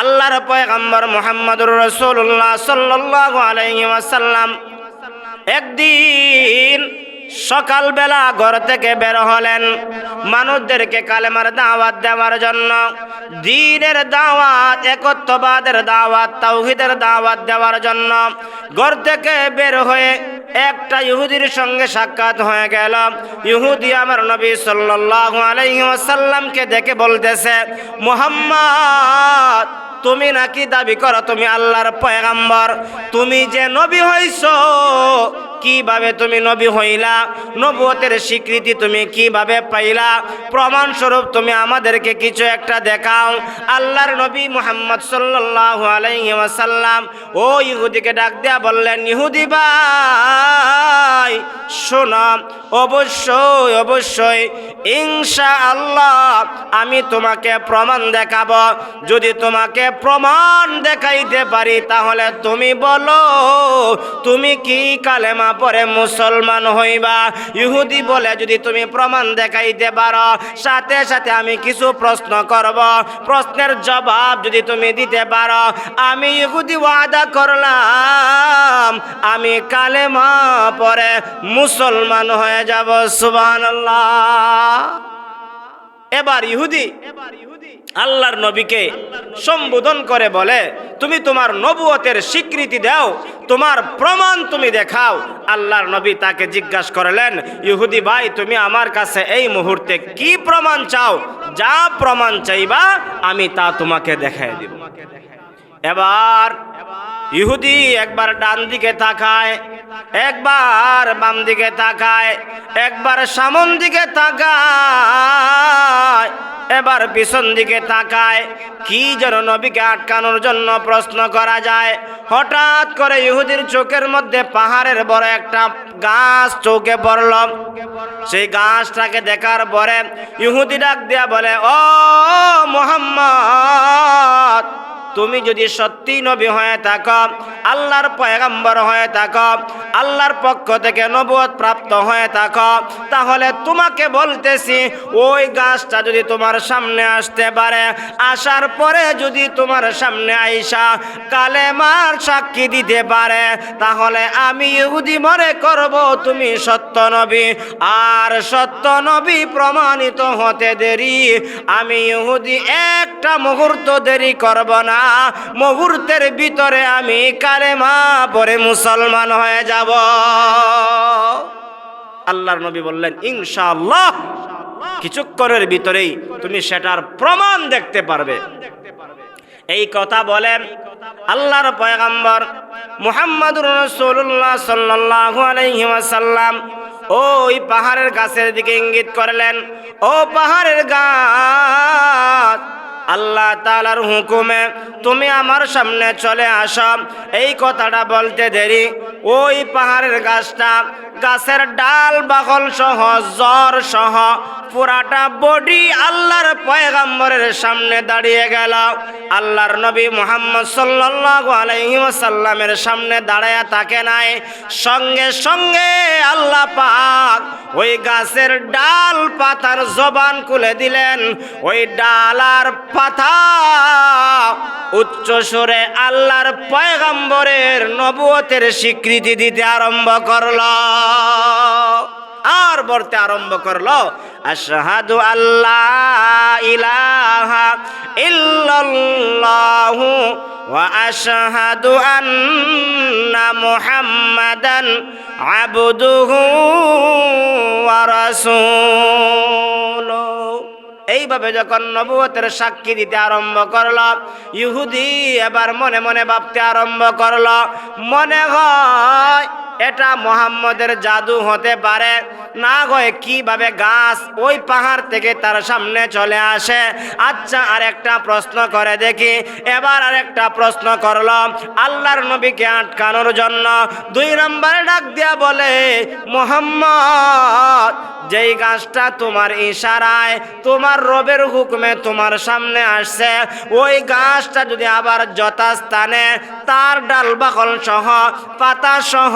আল্লাহর পয়গম্বর মুহাম্মদুর রাসূলুল্লাহ সাল্লাল্লাহু আলাইহি ওয়াসাল্লাম একদিন সকালবেলা ঘর থেকে বের হলেন মানুষদেরকে কালেমার দাওয়াত দেওয়ার জন্য। দিনের দাওয়াত, একত্ববাদের দাওয়াত, তাওহিদের দাওয়াত দেওয়ার জন্য। ঘর থেকে বের হয়ে একটা ইহুদির সঙ্গে সাক্ষাৎ হয়ে গেল। ইহুদি আমার নবী সাল্লাল্লাহু আলাইহি ওয়াসাল্লামকে দেখে বলতেছে, মুহাম্মদ তুমি নাকি দাবি করো তুমি আল্লাহর পয়গাম্বর? তুমি যে নবী হইছ কীভাবে তুমি নবী হইলা? নবুয়তের স্বীকৃতি তুমি কীভাবে পাইলা? প্রমাণস্বরূপ তুমি আমাদেরকে কিছু একটা দেখাও। আল্লাহর নবী মুহাম্মদ সাল্লাল্লাহু আলাইহি ওয়াসাল্লাম, ও ইহুদিকে ডাক দেয়া বললেন, ইহুদি ভাই, শোনো, অবশ্যই অবশ্যই ইনশা আল্লাহ আমি তোমাকে প্রমাণ দেখাবো। যদি তোমাকে প্রমাণ দেখাইতে পারি, তাহলে তুমি বলো, তুমি কি কালেমা পরে মুসলমান হইবা। ইহুদি বলে, যদি তুমি প্রমাণ দেখাইতে পারো, সাথে সাথে আমি কিছু প্রশ্ন করব। প্রশ্নের জবাব যদি তুমি দিতে পারো, আমি ইহুদি ওয়াদা করলাম। আমি কালেমা পরে মুসলমান হয়ে যাব, সুবহানাল্লাহ। এবার ইহুদি আল্লাহর নবীকে সম্বোধন করে বলে, তুমি তোমার নবুয়তের স্বীকৃতি দাও, তোমার প্রমাণ তুমি দেখাও। আল্লাহর নবী তাকে জিজ্ঞাসা করলেন, ইহুদি ভাই, তুমি আমার কাছে এই মুহূর্তে কি প্রমাণ চাও? যা প্রমাণ চাইবা, আমি তা তোমাকে দেখাই দিব। এবার ইহুদি একবার ডান দিকে তাকায়, একবার বাম দিকে তাকায়, একবার সামন দিকে তাকায়। এবার পিছন দিকে তাকায়, কি যেন নবীকে আটকানোর জন্য প্রশ্ন করা যায়। হঠাৎ করে ইহুদির চোখের মধ্যে পাহাড়ের বড় একটা গাছ চোখে পড়ল। সেই গাছটাকে দেখার পরে ইহুদি ডাক দিয়া বলে ও, মোহাম্মদ! তুমি যদি সত্যি নবী হয়ে থাকো, আল্লাহর পয়গাম্বর হয়ে থাকো, আল্লাহর পক্ষ থেকে নবুয়ত প্রাপ্ত হয়ে থাকো, তাহলে তোমাকে বলতেছি, ওই গাছটা যদি তোমার সামনে আসতে পারে, আসার পরে যদি তোমার সামনে আইসা কালেমার সাক্ষী দিতে পারে, তাহলে আমি ইহুদি মনে করব তুমি সত্য নবী। আর সত্য নবী প্রমাণিত হতে দেরি, আমি ইহুদি একটা মুহূর্ত দেরি করব না। মুহূর্তের ভিতরে আমি কালেমা পরে মুসলমান হয়ে যাব। আল্লাহর নবী বললেন, ইনশাআল্লাহ, কিছুক্ষণের ভিতরেই তুমি সেটার প্রমাণ দেখতে পারবে। এই কথা বলেন আল্লাহর পয়গাম্বর মুহাম্মদুর রাসূলুল্লাহ সাল্লাল্লাহু আলাইহি ওয়াসাল্লাম। ওই পাহাড়ের গাছের দিকে ইঙ্গিত করলেন, ও পাহাড়ের গাছ আল্লাহ তালার হুকুমে তুমি আমার সামনে চলে আসো। এই কথাটা বলতে দেরি। ওই পাহাড়ের গাছটা গাছের ডাল বাকল সহ, জ্বর সহ, পুরাটা বডি আল্লাহর পয়গাম্বরের সামনে দাঁড়িয়ে গেল। আল্লাহর নবী মোহাম্মদ ওয়াসাল্লামের সামনে দাঁড়ায় থাকে নাই। সঙ্গে সঙ্গে আল্লাহ পাক ওই গাছের ডাল পাতার জবান খুলে দিলেন। ওই ডাল আর পাতা উচ্চ সুরে আল্লাহর পয়গাম্বরের নবুয়তের স্বীকৃতি দিতে আরম্ভ করল। আর বলতে আরম্ভ করল, আশহাদু আল্লাহ ইলাহা ইল্লাল্লাহু ওয়া আশহাদু আন্না মুহাম্মাদান আবদুহু ওয়া রাসূলুহু এইভাবে যখন নবুয়তের সাক্ষী দিতে আরম্ভ করল, ইহুদি এবার মনে মনে ভাবতে আরম্ভ করল, মনে হয় এটা মোহাম্মদের জাদু হতে পারে। না গয়ে কীভাবে গাছ ওই পাহাড় থেকে তার সামনে চলে আসে? আচ্ছা আর একটা প্রশ্ন করে দেখি। এবার আর একটা প্রশ্ন করল, আল্লাহর নবীকে আটকানোর জন্য দুই নম্বরে ডাক দিয়া বলে, মোহাম্মদ, যেই গাছটা তোমার ইশারায়, তোমার রবের হুকুমে তোমার সামনে আসছে, ওই গাছটা যদি আবার যথাস্থানে তার ডাল বাকল সহ পাতা সহ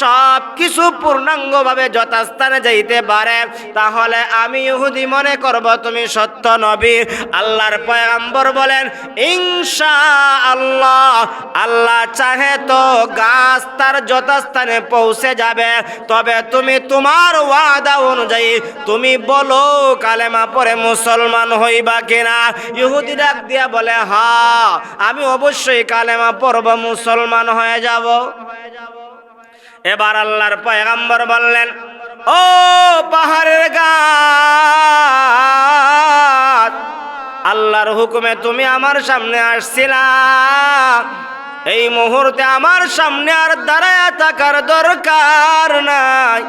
সব কিছু পূর্ণাঙ্গভাবে যথাস্থানে যাইতে পারে। তাহলে আমি ইহুদি মনে করব, তুমি সত্য নবী। আল্লাহর পয়গাম্বর বলেন ইনশা আল্লাহ আল্লাহ চাহে তো গাছ তার যথাস্থানে পৌঁছে যাবে। তবে তুমি তোমার ওয়াদা অনুযায়ী তুমি বলো, কালেমা পরে মুসলমান হইবা কিনা? ইহুদি ডাক দিয়া বলে হা আমি অবশ্যই কালেমা পড়ব, মুসলমান হয়ে যাব। এবার আল্লাহর পয়গাম্বর বললেন, ও পাহাড়ের গাছ, আল্লাহর হুকুমে তুমি আমার সামনে আসছিলা। এই মুহূর্তে আমার সামনে আর দাঁড়ায় থাকার দরকার নাই।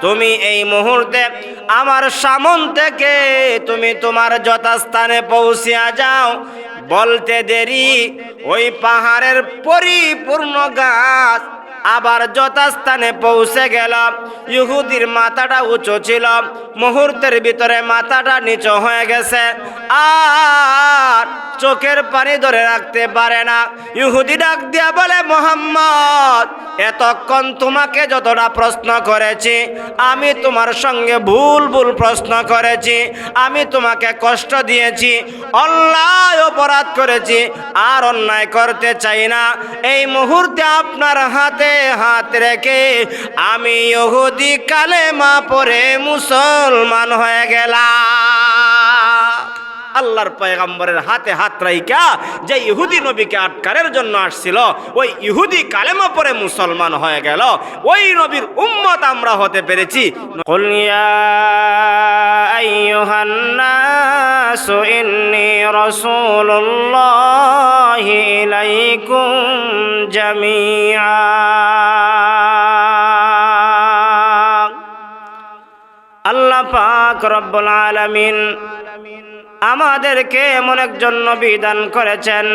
তুমি এই মুহূর্তে আমার সামন থেকে তুমি তোমার যথাস্থানে পৌঁছিয়া যাও। বলতে দেরি, ওই পাহাড়ের পরিপূর্ণ গাছ আবার যথাস্থানে পৌঁছে গেল। ইহুদির মাথাটা উঁচু ছিল। মুহূর্তের ভিতরে মাথাটা নিচু হয়ে গেছে। আর চোখের পানি ধরে রাখতে পারে না। ইহুদি ডাক দিয়া বলে, মোহাম্মদ, এতক্ষণ তোমাকে যতটা প্রশ্ন করেছি, আমি তোমার সঙ্গে ভুল ভুল প্রশ্ন করেছি, আমি তোমাকে কষ্ট দিয়েছি, অন্যায়, অপরাধ করেছি, আর অন্যায় করতে চাই না। এই মুহূর্তে আপনার হাতে হাত রেখে আমি ইহুদি কালেমা পরে মুসলমান হয়ে গেলাম। আল্লাহর পয়গাম্বরের হাতে হাত রাইকা যে ইহুদি নবীকে আটকারের জন্য আসছিল, ওই ইহুদি কালেমা পরে মুসলমান হয়ে গেল। ওই নবীর উম্মত আমরা হতে পেরেছি। আল্লাহ পাক রব্বুল আলামিন আমাদেরকে এমন একজন নবী দান করেছেন,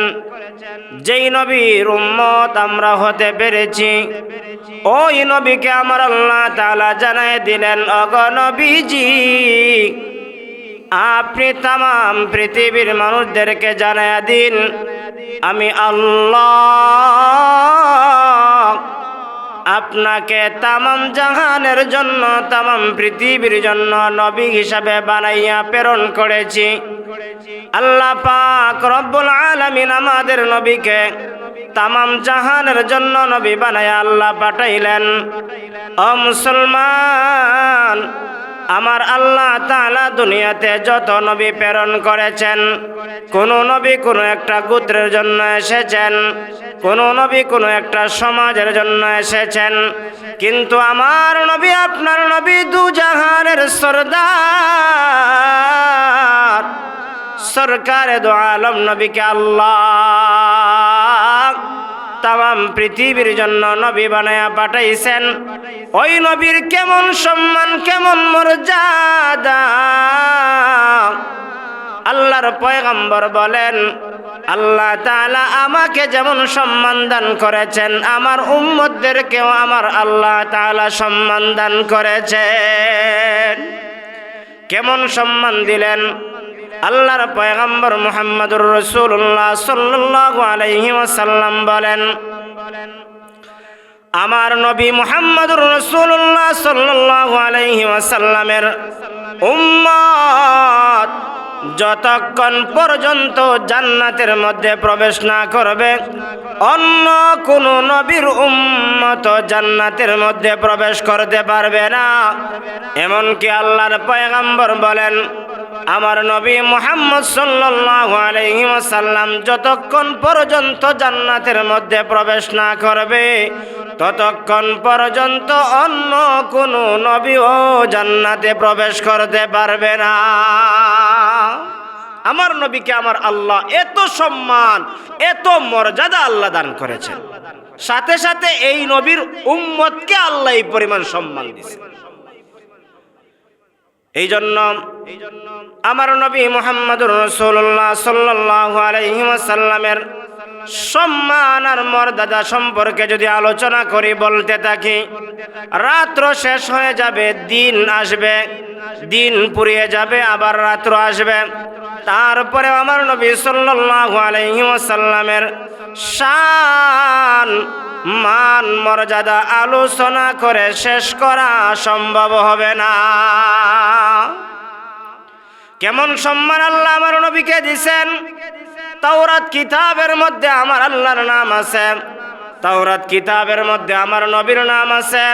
যেই নবীর উম্মত আমরা হতে পেরেছি। ওই নবীকে আমার আল্লাহ তাআলা জানায় দিলেন, অগ নবীজি, আপনি তাম পৃথিবীর মানুষদেরকে জানায় দিন, আমি আল্লাহ আপনাকে তামাম জাহানের জন্য, তামাম পৃথিবীর জন্য নবী হিসাবে বানাইয়া প্রেরণ করেছি। আল্লাহ পাক রব্বুল আলামিন আমাদের নবীকে তামাম জাহানের জন্য নবী বানাইয়া আল্লাহ পাঠাইলেন। ও মুসলমান, আমার আল্লাহ তাআলা দুনিয়াতে যত নবী প্রেরণ করেছেন, কোন নবী কোন একটা গোত্রের জন্য এসেছেন, কোন নবী কোন একটা সমাজের জন্য এসেছেন, কিন্তু আমার নবী, আপনার নবী দু জাহানের সর্দার। সরকার দো আলম নবীকে আল্লাহ তাম পৃথিবীর জন্য নবী বানায়া পাঠাইছেন। ওই নবীর কেমন সম্মান, কেমন মর্যাদা? আল্লাহর পয়গম্বর বলেন, আল্লাহ তাআলা আমাকে যেমন সম্মান দান করেছেন, আমার উম্মতদেরকেও আমার আল্লাহ তাআলা সম্মান দান করেছেন। কেমন সম্মান দিলেন? আল্লাহর পয়গম্বর মুহাম্মদুর রাসূলুল্লাহ সাল্লাল্লাহু আলাইহি ওয়াসাল্লাম বলেন, আমার নবী মুহাম্মদুর রাসূলুল্লাহ সাল্লাল্লাহু আলাইহি ওয়াসাল্লামের উম্মত যতক্ষণ পর্যন্ত জান্নাতের মধ্যে প্রবেশ না করবে, অন্য কোন নবীর উম্মত জান্নাতের মধ্যে প্রবেশ করতে পারবে না। এমনকি আল্লাহর পয়গাম্বর বলেন আমার নবী মুহাম্মদ ওয়াসাল্লাম যতক্ষণ পর্যন্ত জান্নাতের মধ্যে প্রবেশ না করবে, ততক্ষণ পর্যন্ত অন্য কোন নবীও জান্নাতে প্রবেশ করতে পারবে না। আমার নবীকে আমার আল্লাহ এত সম্মান, এত মর্যাদা আল্লাহ দান করেছেন। সাথে সাথে এই নবীর উম্মতকে আল্লাহ এই পরিমাণ সম্মান দিছে এই জন্য আমার নবী মোহাম্মদুর রসুল্লাহ সাল্লাহ আলহিমাসাল্লামের সম্মান আর মর্যাদা সম্পর্কে যদি আলোচনা করি, বলতে থাকি, রাত্র শেষ হয়ে যাবে, দিন আসবে, দিন পুড়িয়ে যাবে, আবার রাত্র আসবে। তারপরে আমার নবী সাল্লাল্লাহু আলাইহি ওয়াসাল্লামের শান, মান, মর্যাদা আলোচনা করে শেষ করা সম্ভব হবে না। কেমন সম্মান আল্লাহ আমার নবীকে দিছেন? তাওরাত কিতাবের মধ্যে আমার আল্লাহর নাম আছে। তাওরাত কিতাবের মধ্যে আমার নবীর নাম আছে।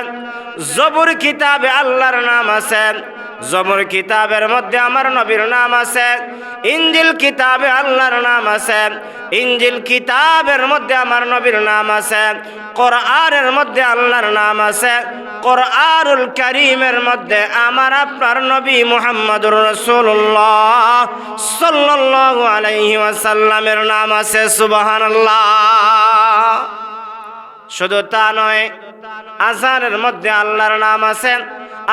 জবুর কিতাবে আল্লাহর নাম আছে। জবুর কিতাবের মধ্যে আমার নবীর নাম আছে, ইঞ্জিল কিতাবে আল্লাহর নাম আছে, ইঞ্জিল কিতাবের মধ্যে আমার নবীর নাম আছে, কোরআনের মধ্যে আল্লাহর নাম আছে, কোরআনুল করিমের মধ্যে আমার আপনার নবী মুহাম্মদুর রাসূলুল্লাহ সাল্লাল্লাহু আলাইহি ওয়াসাল্লামের নাম আছে, সুবহানাল্লাহ। শুধু তা নয়, আজানের মধ্যে আল্লাহর নাম আছে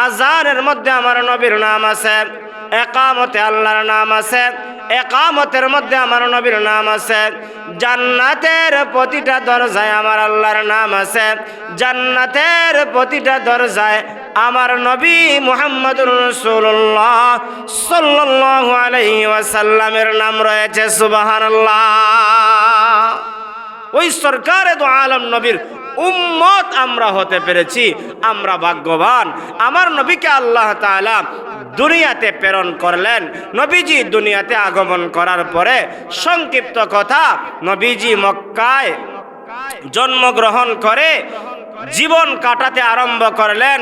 আজানের মধ্যে আমার নবীর নাম আছে, একামতে আল্লাহর নাম আছে, একামতের মধ্যে আমার নবীর নাম আছে, জান্নাতের প্রতিটা দরজায় আমার আল্লাহর নাম আছে, জান্নাতের প্রতিটা দরজায় আমার নবী মুহাম্মদুর রাসূলুল্লাহ সাল্লাল্লাহু আলাইহি ওয়াসাল্লামের নাম রয়েছে, সুবহানাল্লাহ। ওই সরকারে তো আলম নবীর উম্মত আমরা হতে পেরেছি, আমরা ভাগ্যবান। আমার নবীকে আল্লাহ তালা দুনিয়াতে প্রেরণ করলেন। নবীজি দুনিয়াতে আগমন করার পরে সংক্ষিপ্ত কথা, নবীজি মক্কায় জন্মগ্রহণ করে জীবন কাটাতে আরম্ভ করলেন।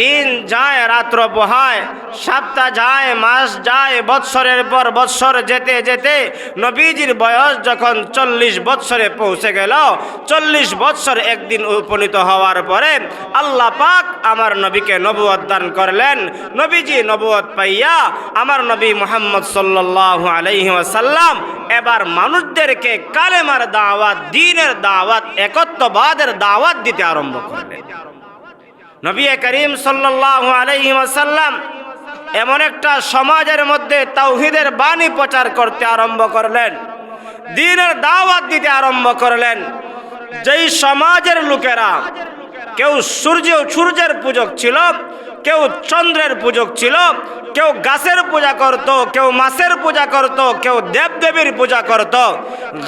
দিন যায়, রাত্র বহায় সপ্তাহ যায়, মাস যায়, বৎসরের পর বৎসর যেতে যেতে নবীজির বয়স যখন চল্লিশ বৎসরে পৌঁছে গেল, চল্লিশ বৎসর একদিন উপনীত হওয়ার পরে আল্লাহ পাক আমার নবীকে নবুয়ত দান করলেন। নবীজি নবুয়ত পাইয়া আমার নবী মোহাম্মদ সাল্লাল্লাহু আলাইহি ওয়াসাল্লাম এবার মানুষদেরকে কালেমার দাওয়াত, দিনের দাওয়াত, একত্ববাদের দাওয়াত দিতে আরম্ভ করলেন। নবী করিম ওয়াসাল্লাম এমন একটা সমাজের মধ্যে তাওহিদের বাণী প্রচার করতে আরম্ভ করলেন, দিনের দাওয়াত দিতে আরম্ভ করলেন। যেই সমাজের লোকেরা, কেউ সূর্য, সূর্যের পূজক ছিল, কেউ চন্দ্রের পূজক ছিল কেউ গাছের পূজা করত, কেউ মাছের পূজা করত, কেউ দেবদেবীর পূজা করত।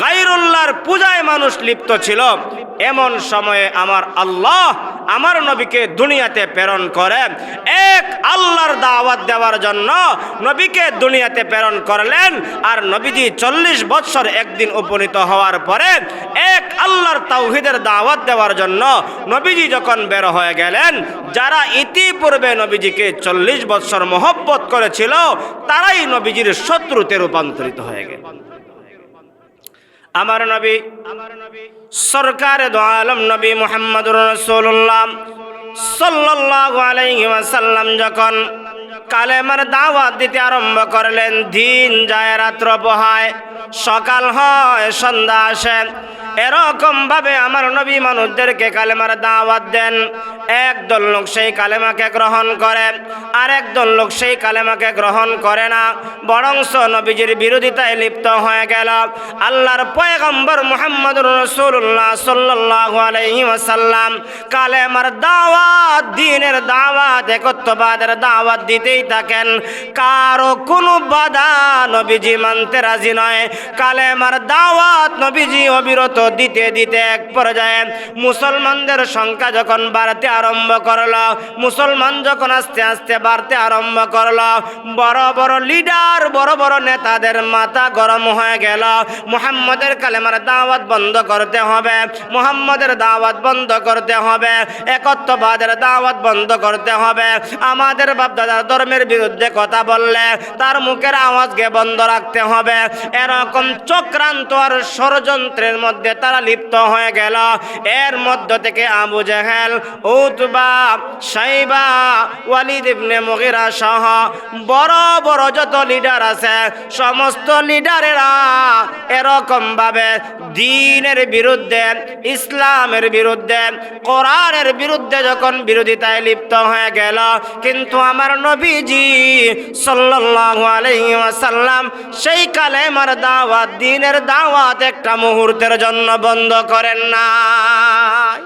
গাইরুল্লাহর পূজায় মানুষ লিপ্ত ছিল। এমন সময়ে আমার আল্লাহ আমার নবীকে দুনিয়াতে প্রেরণ করে। এক, আল্লাহর দাওয়াত দেওয়ার জন্য নবীকে দুনিয়াতে প্রেরণ করলেন আর নবীজি চল্লিশ বৎসর একদিন উপনীত হওয়ার পরে এক, আল্লাহর তাওহিদের দাওয়াত দেওয়ার জন্য নবীজি যখন বের হয়ে গেলেন, যারা ইতিপূর্বে নবীজিকে চল্লিশ বৎসর মহব্বত করেছিল, তারাই নবীজির শত্রুতে রূপান্তরিত হয়ে গেল। আমার নবী আমার নবী সরকার আলম নবী মোহাম্মদুর রসুল্লাহ সাল্লাহ আলাইহি ওয়াসাল্লাম যখন কালেমার দাওয়াত দিতে আরম্ভ করলেন। দিন যায়, রাত্র বহায়। সকাল হয়, সন্ধ্যা আসে। এরকম ভাবে আমার নবী মানুষদেরকে কালেমার দাওয়াত দেন। একদল লোক সেই কালেমাকে গ্রহণ করে, আর একদল লোক সেই কালেমাকে গ্রহণ করে না। বরংস নবীজির বিরোধিতায় লিপ্ত হয়ে গেল। আল্লাহর পয়গম্বর মুহাম্মদুর রাসূলুল্লাহ সাল্লাল্লাহু আলাইহি ওয়াসাল্লাম কালেমার দাওয়াত, দিনের দাওয়াত, একত্ববাদের দাওয়াত দিতেই থাকেন। কারও কোনো বাধা নবীজি মানতে রাজি নয়। কালেমার দাওয়াত নবীজি অবিরত দিতে দিতে এক পর্যায়ে মুসলমানদের সংখ্যা যখন বাড়তে আরম্ভ করল, মুসলমান যখন আস্তে আস্তে বাড়তে আরম্ভ করল, বড় বড় লিডার, বড় বড় নেতাদের মাথা গরম হয়ে গেল। মুহাম্মদের কালেমার দাওয়াত বন্ধ করতে হবে, মুহাম্মদের দাওয়াত বন্ধ করতে হবে, একত্ববাদের দাওয়াত বন্ধ করতে হবে। আমাদের বাপদাদার ধর্মের বিরুদ্ধে কথা বললে তার মুখের আওয়াজকে বন্ধ রাখতে হবে। এরকম চক্রান্ত আর ষড়যন্ত্রের মধ্যে তারা লিপ্ত হয়ে গেল। এর মধ্য থেকে আবু জেহেল, উতবা সাইবা ওয়ালিদ ইবনে মুগিরা সহ বড় বড় যত লিডার আছে, সমস্ত লিডারেরা এরকম ভাবে দিনের বিরুদ্ধে, ইসলামের বিরুদ্ধে, কোরআনের বিরুদ্ধে যখন বিরোধিতায় লিপ্ত হয়ে গেল। কিন্তু আমার নবীজি সাল্লাল্লাহু আলাইহি ওয়াসাল্লাম সেই কালেমার দাওয়াত, দিনের দাওয়াত একটা মুহূর্তের জন্য বন্ধ করেন নাই।